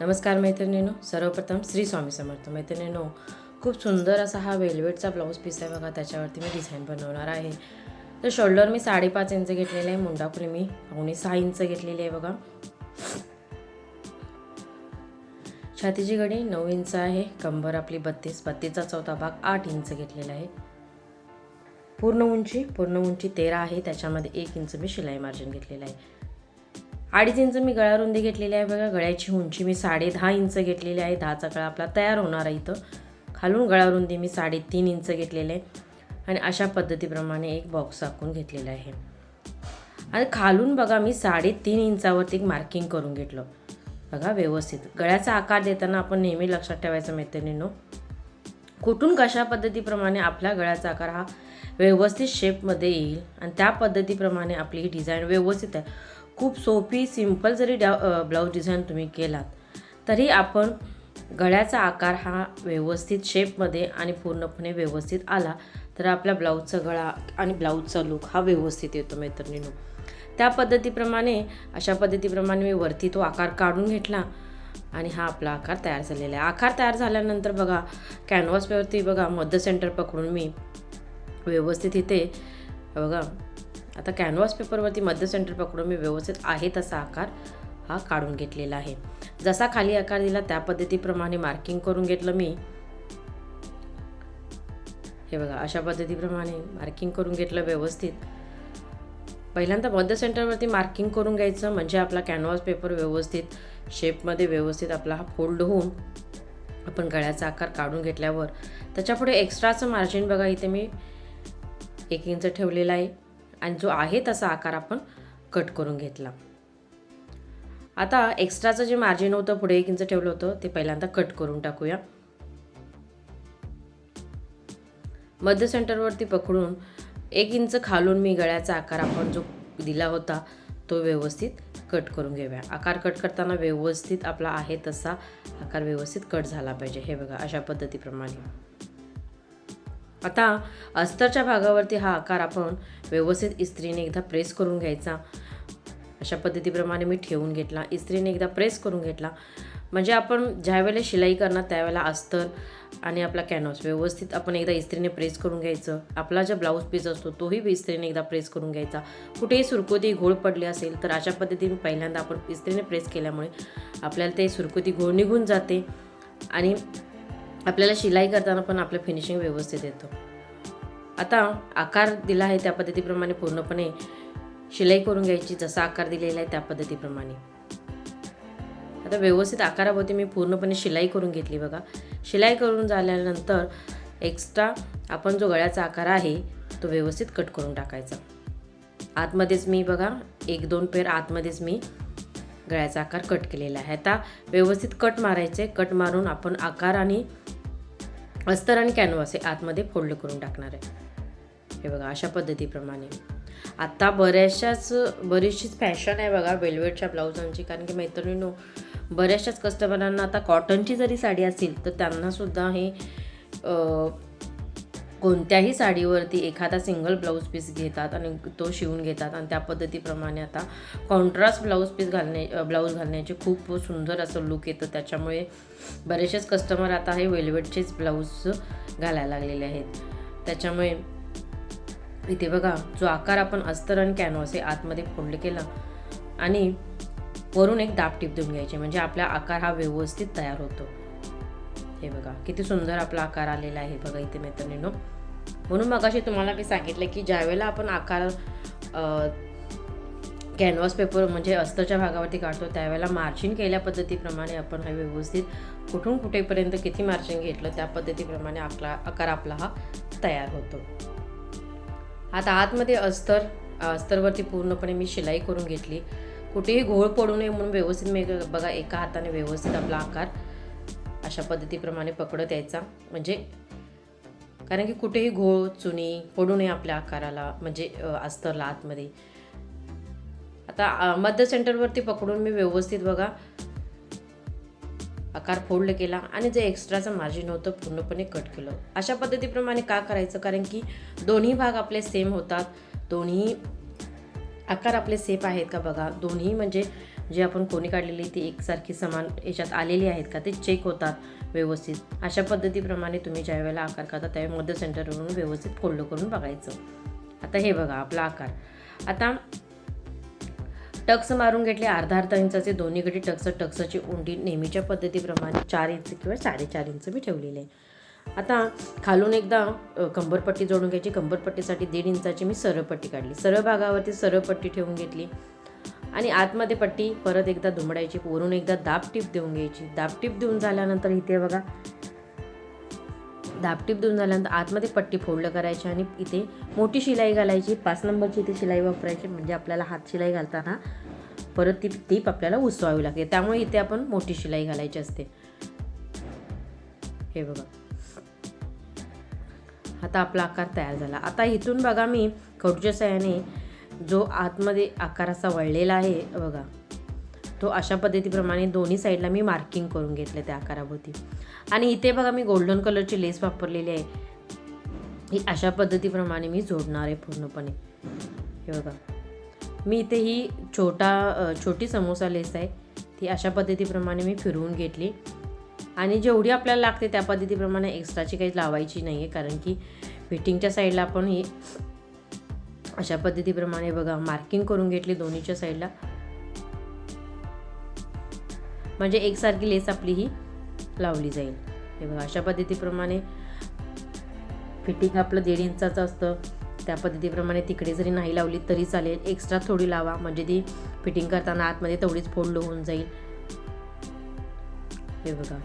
नमस्कार मैत्रिणीनो. सर्वप्रथम श्री स्वामी समर्थ. मैत्रिणीनो खूप सुंदर असा हा वेल्वेटचा ब्लाऊज पीस आहे बघा. त्याच्यावरती मी डिझाईन बनवणार आहे. तर शोल्डर मी साडेपाच इंच घेतलेले आहे. मुंडापुरी मी पावणे सहा इंच घेतलेली आहे बघा. छातीची गडी नऊ इंच आहे. कंबर आपली बत्तीस. बत्तीसचा चौथा भाग आठ इंच घेतलेला आहे. पूर्ण उंची पूर्ण उंची तेरा आहे. त्याच्यामध्ये एक इंच मी शिलाई मार्जिन घेतलेलं आहे. अडीच इंच मी गळा रुंदी घेतलेली आहे बघा. गळ्याची उंची मी साडे दहा इंच घेतलेली आहे. दहाचा गळा आपला तयार होणार आहे इथं. खालून गळा रुंदी मी साडेतीन इंच घेतलेले आहे. आणि अशा पद्धतीप्रमाणे एक बॉक्स आखून घेतलेला आहे. आणि खालून बघा मी साडेतीन इंचावरती एक मार्किंग करून घेतलं. बघा व्यवस्थित. गळ्याचा आकार देताना आपण नेहमी लक्षात ठेवायचं मैत्रिणींनो कुठून कशा पद्धतीप्रमाणे आपला गळ्याचा आकार हा व्यवस्थित शेपमध्ये येईल आणि त्या पद्धतीप्रमाणे आपली ही डिझाईन व्यवस्थित आहे. खूप सोपी सिंपल जरी डा ब्लाऊज डिझाईन तुम्ही केलात तरी आपण गळ्याचा आकार हा व्यवस्थित शेपमध्ये आणि पूर्णपणे व्यवस्थित आला तर आपल्या ब्लाऊजचा गळा आणि ब्लाऊजचा लुक हा व्यवस्थित येतो मैत्रिणीनो. त्या पद्धतीप्रमाणे अशा पद्धतीप्रमाणे मी वरती तो आकार काढून घेतला आणि हा आपला आकार तयार झालेला आहे. आकार तयार झाल्यानंतर बघा कॅनव्हासवरती बघा मध्य सेंटर पकडून मी व्यवस्थित इथे बघा आता कॅनव्हास पेपरवरती मध्य सेंटर पकडून मी व्यवस्थित आहे तसा आकार हा काढून घेतलेला आहे. जसा खाली आकार दिला त्या पद्धतीप्रमाणे मार्किंग करून घेतलं मी. हे बघा अशा पद्धतीप्रमाणे मार्किंग करून घेतलं व्यवस्थित. पहिल्यांदा मध्य सेंटरवरती मार्किंग करून घ्यायचं म्हणजे आपला कॅनव्हास पेपर व्यवस्थित शेपमध्ये व्यवस्थित आपला हा फोल्ड होऊन आपण गळ्याचा आकार काढून घेतल्यावर. त्याच्यापुढे एक्स्ट्राचं मार्जिन बघा इथे मी एक इंच ठेवलेला आहे. आणि जो आहे तसा आकार आपण कट करून घेतला. आता एक्स्ट्राचं जे मार्जिन होतं पुढे एक इंच ठेवलं होतं ते पहिल्यांदा कट करून टाकूया. मध्य सेंटरवरती पकडून एक इंच खालून मी गळ्याचा आकार आपण जो दिला होता तो व्यवस्थित कट करून घेऊया. आकार कट करताना व्यवस्थित आपला आहे तसा आकार व्यवस्थित कट झाला पाहिजे. हे बघा अशा पद्धतीप्रमाणे. आता अस्तरच्या भागावरती हा आकार आपण व्यवस्थित इस्त्रीने एकदा प्रेस करून घ्यायचा. अशा पद्धतीप्रमाणे मी ठेवून घेतला. इस्त्रीने एकदा प्रेस करून घेतला. म्हणजे आपण ज्यावेळेला शिलाई करणार त्यावेळेला अस्तर आणि आपला कॅनव्हास व्यवस्थित आपण एकदा इस्त्रीने प्रेस करून घ्यायचं. आपला जो ब्लाऊज पीस असतो तोही इस्त्रीने एकदा प्रेस करून घ्यायचा. कुठेही सुरकुती घोळ पडली असेल तर अशा पद्धतीने पहिल्यांदा आपण इस्त्रीने प्रेस केल्यामुळे आपल्याला ते सुरकुती घोळ निघून जाते. आणि आपल्याला शिलाई करताना पण आपलं फिनिशिंग व्यवस्थित येतो. आता आकार दिला आहे त्या पद्धतीप्रमाणे पूर्णपणे शिलाई करून घ्यायची जसा आकार दिलेला आहे त्या पद्धतीप्रमाणे. आता व्यवस्थित आकाराभोवती मी पूर्णपणे शिलाई करून घेतली बघा. शिलाई करून झाल्यानंतर एक्स्ट्रा आपण जो गळ्याचा आकार आहे तो व्यवस्थित कट करून टाकायचा. आतमध्येच मी बघा एक दोन पेर आतमध्येच मी गळ्याचा आकार कट केलेला आहे. आता व्यवस्थित कट मारायचे. कट मारून आपण आकार आणि अस्तर आणि कॅनव्हास हे आतमध्ये फोल्ड करून टाकणार आहे. हे बघा अशा पद्धतीप्रमाणे. आत्ता बऱ्याचशाच बरीचशीच फॅशन आहे बघा वेल्वेटच्या ब्लाऊजांची. कारण की मैत्रिणीनो बऱ्याचशाच कस्टमरांना आता कॉटनची जरी साडी असेल तर त्यांनासुद्धा हे कोणत्याही साडीवरती एखादा सिंगल ब्लाऊज पीस घेतात आणि तो शिवून घेतात आणि त्या पद्धतीप्रमाणे आता कॉन्ट्रास्ट ब्लाऊज पीस घालणे ब्लाऊज घालण्याचे खूप सुंदर असं लुक येतं. त्याच्यामुळे बरेचसेच कस्टमर आता हे वेल्वेटचेच ब्लाऊज घालायला लागलेले आहेत. त्याच्यामुळे इथे बघा जो आकार आपण अस्तर आणि कॅनव्हास हे आतमध्ये फोल्ड केला आणि वरून एक दाब टिप देऊन घ्यायचे म्हणजे आपला आकार हा व्यवस्थित तयार होतो. हे बघा किती सुंदर आपला आकार आलेला आहे बघा इथे मैत्रिणीनो. म्हणून मगाशी तुम्हाला मी सांगितलं की ज्यावेळेला आपण आकार कॅनव्हास पेपर म्हणजे अस्तरच्या भागावरती काढतो त्यावेळेला मार्जिन केल्या पद्धतीप्रमाणे आपण हा व्यवस्थित कुठून कुठेपर्यंत किती मार्जिन घेतलं त्या पद्धतीप्रमाणे आकला आकार आपला हा तयार होतो. आता आतमध्ये अस्तर अस्तरवरती पूर्णपणे मी शिलाई करून घेतली. कुठेही घोळ पडू नये म्हणून व्यवस्थित मी बघा एका हाताने व्यवस्थित आपला आकार अशा पद्धतीप्रमाणे पकडत यायचा म्हणजे कारण की कुठेही घोळ चुनी पडू नये आपल्या आकाराला म्हणजे अस्तरला आतमध्ये. आता मध्य सेंटरवरती पकडून मी व्यवस्थित बघा. आकार फोल्ड केला आणि जे एक्स्ट्राचं मार्जिन होतं पूर्णपणे कट केलं. अशा पद्धतीप्रमाणे का करायचं? कारण की दोन्ही भाग आपले सेम होतात. दोन्ही आकार आपले सेफ आहेत का बघा? दोन्ही म्हणजे जे आपण कोणी काढलेली ती एकसारखी समान याच्यात आलेली आहेत का ते चेक होतात व्यवस्थित. अशा पद्धतीप्रमाणे तुम्ही ज्या वेळेला आकार करता त्यावेळी मध्य सेंटरवरून व्यवस्थित फोल्ड करून बघायचं. आता हे बघा आपला आकार. आता टक्स मारून घेतले अर्धा अर्धा इंचाचे दोन्हीकडे टक्स टक्साची उंडी नेहमीच्या पद्धतीप्रमाणे चार इंच किंवा साडेचार इंच मी ठेवलेले आहे. आता खालून एकदा कंबरपट्टी जोडून घ्यायची. कंबरपट्टीसाठी दीड इंचाची मी सरळपट्टी काढली. सरळ भागावरती सरळ पट्टी ठेवून घेतली. आणि आतमध्ये पट्टी परत एकदा दुमडायची वरून एकदा दाबटीप देऊन घ्यायची. दाबटीप देऊन झाल्यानंतर इथे बघा. दाबटीप देऊन झाल्यानंतर आतमध्ये पट्टी फोल्ड करायची आणि इथे मोठी शिलाई घालायची. पाच नंबरची इथे शिलाई वापरायची म्हणजे आपल्याला हात शिलाई घालताना परत ती टीप आपल्याला उसवावी लागते. त्यामुळे इथे आपण मोठी शिलाई घालायची असते. हे बघा. आता आपला आकार तयार झाला. आता इथून बघा मी खडूच्या सहाय्याने जो आतमध्ये आकार असा वळलेला आहे बघा. तो अशा पद्धतीप्रमाणे दोन्ही साईडला मी मार्किंग करून घेतलं त्या आकाराभोवती. आणि इथे बघा मी गोल्डन कलरची लेस वापरलेली आहे. ही अशा पद्धतीप्रमाणे मी जोडणार आहे पूर्णपणे. हे बघा. मी इथे ही छोटा छोटी समोसा लेस आहे. ती अशा पद्धतीप्रमाणे मी फिरवून घेतली. आणि जेवढी आपल्याला लागते त्या पद्धतीप्रमाणे एक्स्ट्राची काही लावायची नाही आहे कारण की फिटिंगच्या साईडला आपण ही अशा पद्धतीप्रमाणे बघा मार्किंग करून घेतली दोन्हीच्या साईडला म्हणजे एकसारखी लेस आपली ही लावली जाईल. हे बघा अशा पद्धतीप्रमाणे फिटिंग आपलं दीड इंचाचं असतं. त्या पद्धतीप्रमाणे तिकडे जरी नाही लावली तरी चालेल. एक्स्ट्रा थोडी लावा. म्हणजे ती फिटिंग करताना आतमध्ये तेवढीच फोल्ड होऊन जाईल. हे बघा.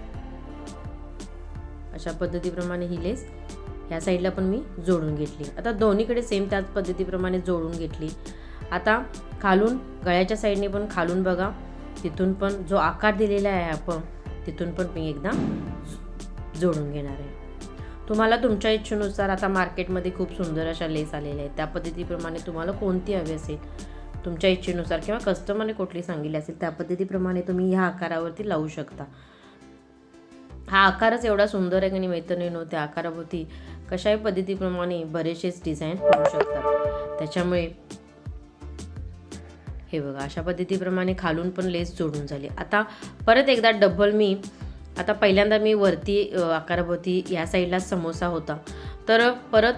अशा पद्धतीप्रमाणे ही लेस ह्या साईडला पण मी जोडून घेतली. आता दोन्हीकडे सेम त्याच पद्धतीप्रमाणे जोडून घेतली. आता खालून गळ्याच्या साईडने पण खालून बघा. तिथून पण जो आकार दिलेला आहे आपण तिथून पण मी एकदा जोडून घेणार आहे. तुम्हाला तुमच्या इच्छेनुसार आता मार्केटमध्ये खूप सुंदर अशा लेस आलेल्या आहेत. त्या पद्धतीप्रमाणे तुम्हाला कोणती हवी असेल तुमच्या इच्छेनुसार किंवा कस्टमरने कुठली सांगितली असेल त्या पद्धतीप्रमाणे तुम्ही ह्या आकारावरती लावू शकता. हा आकारच एवढा सुंदर आहे की नाही मैत्रिणीनो त्या आकाराभोवती कशाही पद्धतीप्रमाणे बरेचसेच डिझाईन होऊ शकतात. त्याच्यामुळे हे बघा अशा पद्धतीप्रमाणे खालून पण लेस जोडून झाली. आता परत एकदा डबल मी आता पहिल्यांदा मी वरती आकाराभोवती या साईडला समोसा होता. तर परत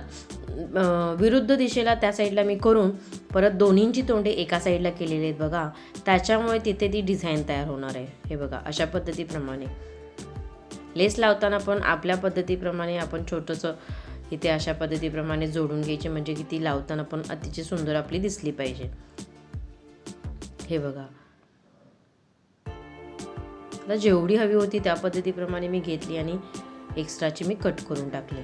विरुद्ध दिशेला त्या साईडला मी करून परत दोन्हींची तोंडे एका साईडला केलेली आहेत बघा. त्याच्यामुळे तिथे ती डिझाईन तयार होणार आहे. हे बघा अशा पद्धतीप्रमाणे. लेस लावताना पण आपल्या पद्धतीप्रमाणे आपण छोटंसं इथे अशा पद्धतीप्रमाणे जोडून घ्यायचे म्हणजे की ती लावताना पण अतिशय सुंदर आपली दिसली पाहिजे. हे बघा. आता जेवढी हवी होती त्या पद्धतीप्रमाणे मी घेतली आणि एक्स्ट्राची मी कट करून टाकली.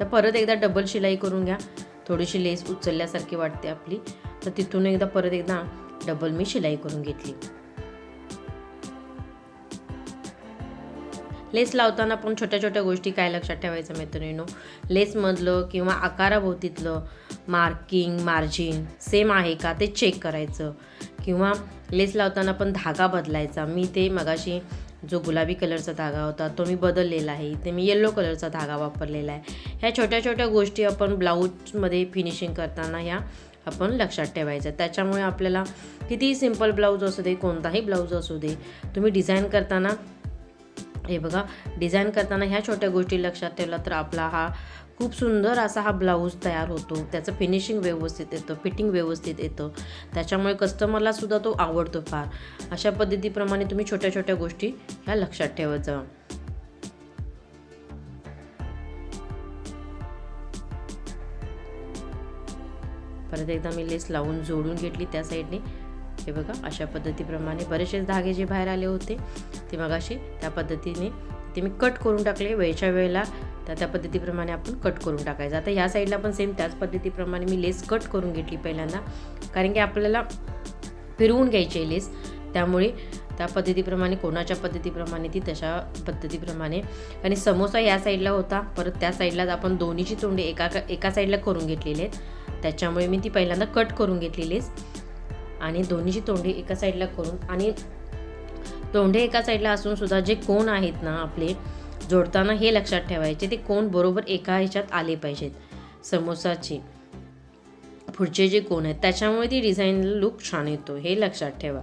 तर परत एकदा डबल शिलाई करून घ्या. थोडीशी लेस उचलल्यासारखी वाटते आपली. तर तिथून एकदा परत एकदा डबल मी शिलाई करून घेतली. लेस लावताना पण छोट्या छोट्या गोष्टी काय लक्षात ठेवायचं मैत्रिणीनो? लेसमधलं किंवा आकाराभोवतीतलं मार्किंग मार्जिन सेम आहे का ते चेक करायचं. किंवा लेस लावताना पण धागा बदलायचा. मी ते मगाशी जो गुलाबी कलरचा धागा होता तो मी बदललेला आहे. इथे मी येल्लो कलरचा धागा वापरलेला आहे. ह्या छोट्या छोट्या गोष्टी आपण ब्लाऊजमध्ये फिनिशिंग करताना ह्या आपण लक्षात ठेवायचं त्याच्यामुळे आपल्याला कितीही सिंपल ब्लाऊज असू दे कोणताही ब्लाऊज असू दे तुम्ही डिझाईन करताना हे बघा डिझाईन करताना ह्या छोट्या गोष्टी लक्षात ठेवला तर आपला हा खूप सुंदर असा हा ब्लाऊज तयार होतो. त्याचं फिनिशिंग व्यवस्थित येतं फिटिंग व्यवस्थित येतं. त्याच्यामुळे कस्टमरला सुद्धा तो आवडतो फार. अशा पद्धतीप्रमाणे तुम्ही छोट्या छोट्या गोष्टी ह्या लक्षात ठेवत जा. परत एकदा मी लेस लावून जोडून घेतली त्या साईडने हे बघा अशा पद्धतीप्रमाणे बरेचसे धागे जे बाहेर आले होते ते मगाशी त्या पद्धतीने ते मी कट करून टाकले. वेळच्या वेळेला त्या त्या पद्धतीप्रमाणे आपण कट करून टाकायचं. आता ह्या साईडला पण सेम त्याच पद्धतीप्रमाणे मी लेस कट करून घेतली पहिल्यांदा. कारण की आपल्याला फिरवून घ्यायची आहे लेस त्यामुळे त्या पद्धतीप्रमाणे कोणाच्या पद्धतीप्रमाणे ती तशा पद्धतीप्रमाणे. आणि समोसा या साईडला होता. परत त्या साईडलाच आपण दोन्हीची तोंडे एका एका साईडला करून घेतलेले आहेत. त्याच्यामुळे मी ती पहिल्यांदा कट करून घेतली लेस आणि दोन्हीची तोंडे एका साईडला करून आणि तोंडे एका साईडला असून सुद्धा जे कोण आहेत ना आपले जोडताना हे लक्षात ठेवायचे ते कोण बरोबर एका ह्याच्यात आले पाहिजेत. समोसाचे. पुढचे जे कोण आहेत त्याच्यामुळे ती डिझाईन लुक छान येतो हे लक्षात ठेवा.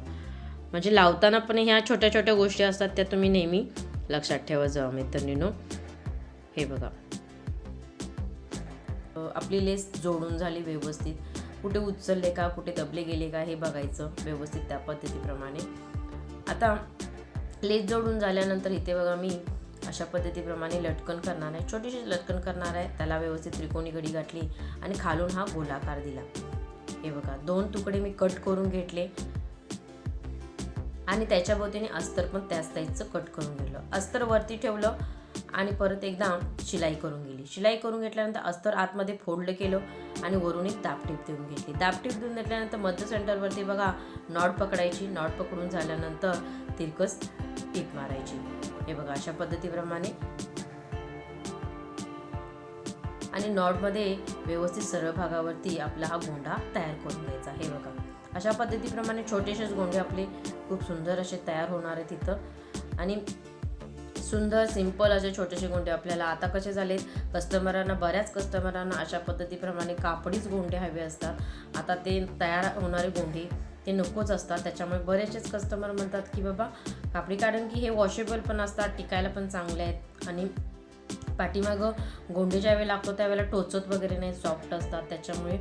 म्हणजे लावताना पण ह्या छोट्या छोट्या गोष्टी असतात त्या तुम्ही नेहमी लक्षात ठेवा जावा मैत्रिणीनो हे बघा. आपली लेस जोडून झाली व्यवस्थित. कुठे उचलले का कुठे दबले गेले का हे बघायचं व्यवस्थित त्या पद्धतीप्रमाणे. आता लेस जोडून झाल्यानंतर इथे बघा मी अशा पद्धतीप्रमाणे लटकन करणार आहे. छोटीशी लटकन करणार आहे. त्याला व्यवस्थित त्रिकोणी घडी घातली आणि खालून हा गोलाकार दिला. हे बघा दोन तुकडे मी कट करून घेतले. आणि त्याच्या भोवतीने अस्तर पण त्याच साईजचं कट करून घेतलं. अस्तर वरती ठेवलं आणि परत एकदा शिलाई करून गेली. शिलाई करून घेतल्यानंतर अस्तर आतमध्ये फोल्ड केलं आणि वरून एक दापटीप देऊन घेतली. दापटीप देऊन घेतल्यानंतर मध्य सेंटरवरती बघा नॉट पकडायची. नॉट पकडून झाल्यानंतर तिरकस टीप मारायची. हे बघा अशा पद्धतीप्रमाणे. आणि नॉटमध्ये व्यवस्थित सरळ भागावरती आपला हा गोंडा तयार करून घ्यायचा. हे बघा. अशा पद्धतीप्रमाणे छोटेसेच गोंडे आपले खूप सुंदर असे तयार होणार आहेत तिथं. आणि सुंदर सिंपल असे छोटेसे गोंडे आपल्याला आता कसे झालेत? कस्टमरांना बऱ्याच कस्टमरांना अशा पद्धतीप्रमाणे कापडीच गोंडे हवे असतात. आता ते तयार होणारे गोंडे ते नकोच असतात. त्याच्यामुळे बरेचसेच कस्टमर म्हणतात की बाबा कापडी कारण की हे वॉशेबल पण असतात टिकायला पण चांगले आहेत. आणि पाठीमागं गोंडे ज्यावेळी लागतो त्यावेळेला टोचत वगैरे नाही सॉफ्ट असतात. त्याच्यामुळे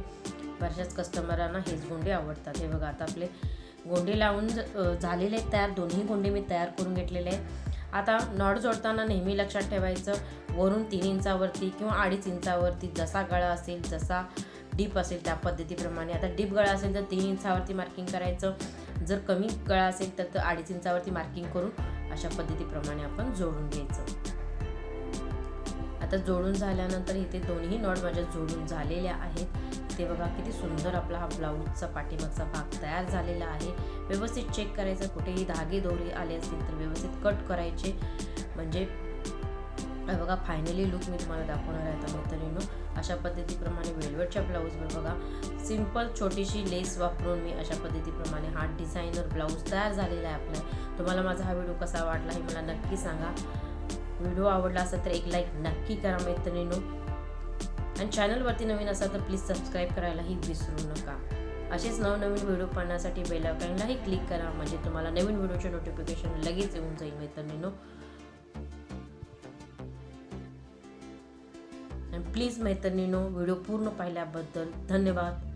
बऱ्याचशाच कस्टमरांना हेच गोंडे आवडतात. हे बघा आता आपले गोंडे लावून झालेले आहेत तयार. दोन्ही गोंडे मी तयार करून घेतलेले आहेत. आता नॉट जोडताना नेहमी लक्षात ठेवायचं वरून तीन इंचावरती किंवा अडीच इंचावरती जसा गळा असेल जसा डीप असेल त्या पद्धतीप्रमाणे. आता डीप गळा असेल तर तीन इंचावरती मार्किंग करायचं. जर कमी गळा असेल तर तर अडीच इंचावरती मार्किंग करून अशा पद्धतीप्रमाणे आपण जोडून घ्यायचं. आता जोडून झाल्यानंतर इथे दोन्ही नॉट माझ्या जोडून झालेल्या आहेत. ते बघा किती सुंदर आपला हा ब्लाऊजचा पाठीमागचा भाग तयार झालेला आहे. व्यवस्थित चेक करायचं कुठेही धागे दोरे आले असतील तर व्यवस्थित कट करायचे. म्हणजे बघा फायनली लुक मी तुम्हाला दाखवणार आहे आता मैत्रिणीनो. अशा पद्धतीप्रमाणे वेलवेटच्या ब्लाऊजवर बघा. सिंपल छोटीशी लेस वापरून मी अशा पद्धतीप्रमाणे हा डिझायनर ब्लाऊज तयार झालेला आहे आपला. तुम्हाला माझा हा व्हिडिओ कसा वाटला हे मला नक्की सांगा. व्हिडिओ आवडला असेल तर एक लाईक नक्की करा मैत्रिणीनो. आणि चॅनलवरती नवीन असाल तर प्लीज सबस्क्राईब करायलाही विसरू नका. असेच नवनवीन व्हिडिओ पाहण्यासाठी बेल आयकॉनलाही क्लिक करा म्हणजे तुम्हाला नवीन व्हिडिओचे नोटिफिकेशन लगेच येऊन जाईल मैत्रिणीनो. आणि प्लीज मैत्रिणीनो व्हिडिओ पूर्ण पाहिल्याबद्दल धन्यवाद.